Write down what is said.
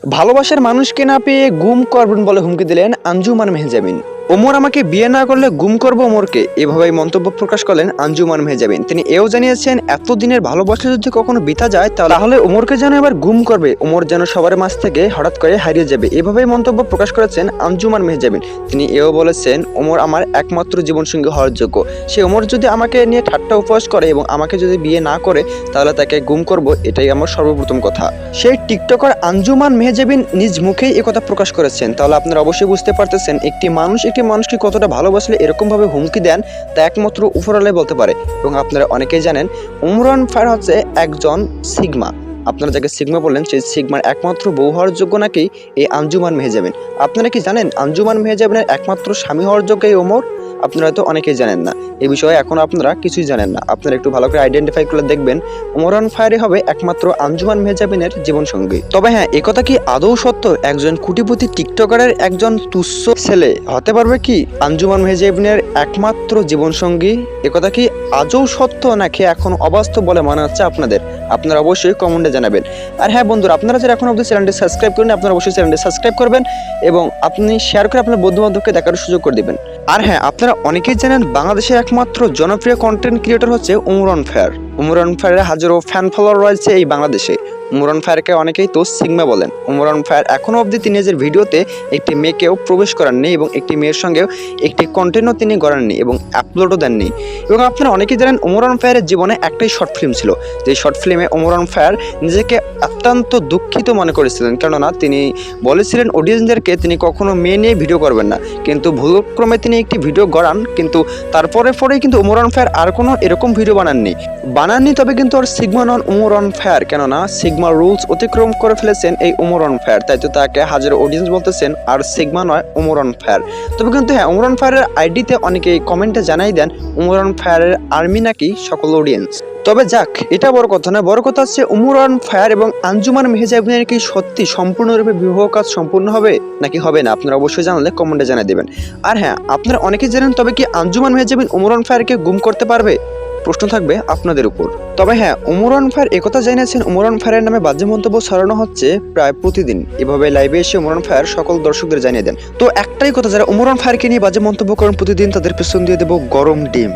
ভালোবাসার মানুষকে না পেয়ে গুম করবেন বলে হুমকি দিলেন আঞ্জুমান মেহজাবিন ওমর আমাকে বিয়ে না করলে গুম করব ওমরকে, এভাবেই মন্তব্য প্রকাশ করলেন আঞ্জুমান মেহজাবিন। তিনি এও জানিয়েছেন, এতদিনের ভালোবাসা যদি কখনো বিতা যায়, তাহলে ওমরকে যেন এবার গুম করবে। ওমর যেন সবার মাঝ থেকে হঠাৎ করে হারিয়ে যাবে। এভাবেই মন্তব্য প্রকাশ করেছেন আঞ্জুমান মেহজাবিন। তিনি এও বলেছেন, ওমর আমার একমাত্র জীবনসঙ্গী হওয়ার যোগ্য। সে ওমর যদি আমাকে নিয়ে ঠাট্টা উপহাস করে এবং আমাকে যদি বিয়ে না করে, তাহলে তাকে গুম করব, এটাই আমার সর্বপ্রথম কথা। সেই টিকটকার আঞ্জুমান মেহজাবিন নিজ মুখেই একথা প্রকাশ করেছেন। তাহলে আপনারা অবশ্যই বুঝতে পারতেছেন, একটি মানুষ একটি মানুষকে কতটা ভালোবাসলে এরকমভাবে হুমকি দেন, তা একমাত্র উপরালাই বলতে পারে। এবং আপনারা অনেকেই জানেন, উমরান ফায়ার হচ্ছে একজন সিগমা। আপনারা যাকে সিগমা বললেন, সেই সিগমার একমাত্র বউ হওয়ার যোগ্য নাকি এই আঞ্জুমান মেহেজাবিন। আপনারা কি জানেন, আঞ্জুমান মেহেজাবিনের একমাত্র স্বামী হওয়ার যোগ্য এই ওমর? আপনারা তো অনেকেই জানেন না। এই বিষয়ে এখন আপনারা কিছুই জানেন না। আপনারা একটু ভালো করে আইডেন্টিফাই করে দেখবেন, ওমরান ফায়ারে হবে একমাত্র আঞ্জুমান মেহজাবিনের জীবনসঙ্গী। তবে হ্যাঁ একথা কি আদৌ সত্য? একজন কুটিপতি টিকটকারের একজন তুচ্ছ ছেলে হতে পারবে কি? আঞ্জুমান মেহজাবিনের একমাত্র জীবনসঙ্গী একথা কি আজও সত্য নাকি এখন অবাস্তব বলে মনে হচ্ছে আপনাদের? আপনারা অবশ্যই কমেন্টে জানাবেন। আর হ্যাঁ বন্ধুরা, আপনারা যারা এখন অবধি চ্যানেলটি সাবস্ক্রাইব করেন আপনারা অবশ্যই চ্যানেলটি সাবস্ক্রাইব করবেন এবং আপনি শেয়ার করে আপনার বন্ধুবান্ধবকে দেখার সুযোগ করে দেবেন। আর হ্যাঁ আপনারা অনেকেই জানেন বাংলাদেশের একমাত্র জনপ্রিয় কন্টেন্ট ক্রিয়েটর হচ্ছে উমরন ফায়ার উমরন ফায়ারের হাজারো ফ্যান ফলোয়ার রয়েছে এই বাংলাদেশে। উমরন ফায়ারকে অনেকেই তো সিগমা বলেন। উমরন ফায়ার এখনও অবধি তিনি নিজের ভিডিওতে একটি মেয়েকেও প্রবেশ করাননি এবং একটি মেয়ের সঙ্গেও একটি কন্টেন্টও তিনি গড়াননি এবং আপলোডও দেননি। এবং আপনারা অনেকেই জানেন, উমরন ফায়ারের জীবনে একটাই শর্ট ফিল্ম ছিল। যে শর্ট ফিল্মে উমরন ফায়ার নিজেকে অত্যন্ত দুঃখিত মনে করেছিলেন। কেননা তিনি বলেছিলেন অডিয়েন্সদেরকে তিনি কখনো মেয়ে নিয়ে ভিডিও করবেন না। কিন্তু ভুলক্রমে তিনি একটি ভিডিও গড়ান, কিন্তু তারপরে পরেই কিন্তু উমরন ফায়ার আর কোনো এরকম ভিডিও বানাননি। বানাননি, তবে কিন্তু ওর সিগমা নন উমর অন ফায়ার। কেননা, সিগমা রুলস অতিক্রম করে ফেলেছেন এই উমর অন ফায়ার। তাই তো তাকে হাজার অডিয়েন্স বলতেছেন, আর সিগমা নয় উমরন ফায়ার। তবে কিন্তু হ্যাঁ উমরন ফায়ারের আইডিতে অনেকেই কমেন্টে জানাই দেন উমরন ফায়ারের আর্মি নাকি সকল অডিয়েন্স তবে যাক, এটা বড় কথা না বড় কথা হচ্ছে উমর উমরান ফায়ার এবং আঞ্জুমান মেহেজাবিনের কি সত্যি সম্পূর্ণরূপে বিবাহ কাজ সম্পূর্ণ হবে, নাকি হবে না, আপনারা অবশ্যই জানালে কমেন্টে জানিয়ে দেবেন। আর হ্যাঁ আপনারা অনেকেই জানেন, তবে কি আঞ্জুমান মেহেজাবিন উমরান ফায়ারকে গুম করতে পারবে? প্রশ্ন থাকবে আপনাদের উপর। তবে হ্যাঁ উমরান ফায়ার একথা জানিয়েছেন, উমরান ফায়ারের নামে বাজে মন্তব্য ছড়ানো হচ্ছে প্রায় প্রতিদিন। এভাবে লাইভে এসে উমরান ফায়ার সকল দর্শকদের জানিয়ে দেন। তো একটাই কথা, যারা উমরান ফায়ারকে নিয়ে বাজে মন্তব্য করেন প্রতিদিন, তাদের পেছন দিয়ে দেবো গরম ডিম।